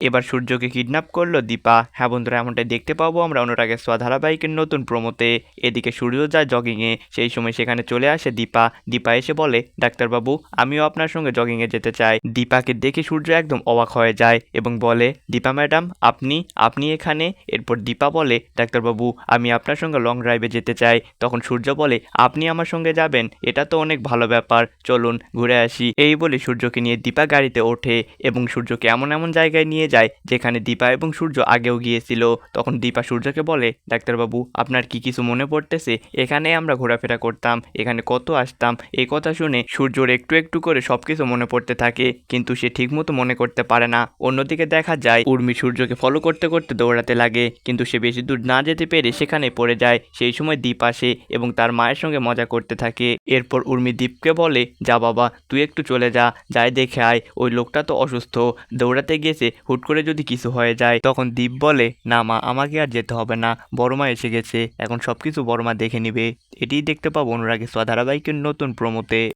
এবার সূর্যকে কিডন্যাপ করল দীপা। হ্যাঁ বন্ধুরা, এমনটাই দেখতে পাবো আমরা অনুরাগের সোয়া ধারাবাহিকের নতুন প্রমোতে। এদিকে সূর্য যায় জগিংয়ে সেই সময় সেখানে চলে আসে দীপা। দীপা এসে বলে, ডাক্তারবাবু, আমিও আপনার সঙ্গে জগিংয়ে যেতে চাই। দীপাকে দেখে সূর্য একদম অবাক হয়ে যায় এবং বলে, দীপা ম্যাডাম, আপনি আপনি এখানে? এরপর দীপা বলে, ডাক্তারবাবু, আমি আপনার সঙ্গে লং ড্রাইভে যেতে চাই। তখন সূর্য বলে, আপনি আমার সঙ্গে যাবেন? এটা তো অনেক ভালো ব্যাপার। চলুন, ঘুরে আসি। এই বলে সূর্যকে নিয়ে দীপা গাড়িতে ওঠে এবং সূর্যকে এমন এমন জায়গায় নিয়ে যায়, যেখানে দীপা এবং সূর্য আগেও গিয়েছিল। তখন দীপা সূর্যকে বলে, ডাক্তারবাবু, আপনার কি কিছু মনে পড়তেছে? এখানে আমরা ঘোরাফেরা করতাম, এখানে কত আসতাম। এই কথা শুনে সূর্যর একটু একটু করে সব কিছু মনে পড়তে থাকে, কিন্তু সে ঠিকমতো মনে করতে পারে না। অন্যদিকে দেখা যায়, উর্মি সূর্যকে ফলো করতে করতে দৌড়াতে লাগে, কিন্তু সে বেশি দূর না যেতে পেরে সেখানে পড়ে যায়। সেই সময় দীপ আসে এবং তার মায়ের সঙ্গে মজা করতে থাকে। এরপর উর্মি দীপকে বলে, যা বাবা, তুই একটু চলে যা, যাই দেখে আয়। ওই লোকটা তো অসুস্থ। দৌড়াতে গেছে হুট করে যদি কিছু হয়ে যায়, তখন দীপ বলে, না মা, আমাকে আর যেতে হবে না। বড়মা এসে গেছে। এখন সবকিছু বড় মা দেখে নিবে। এটি দেখতে পাবো অনুরাগে সোয়া নতুন প্রমোতে।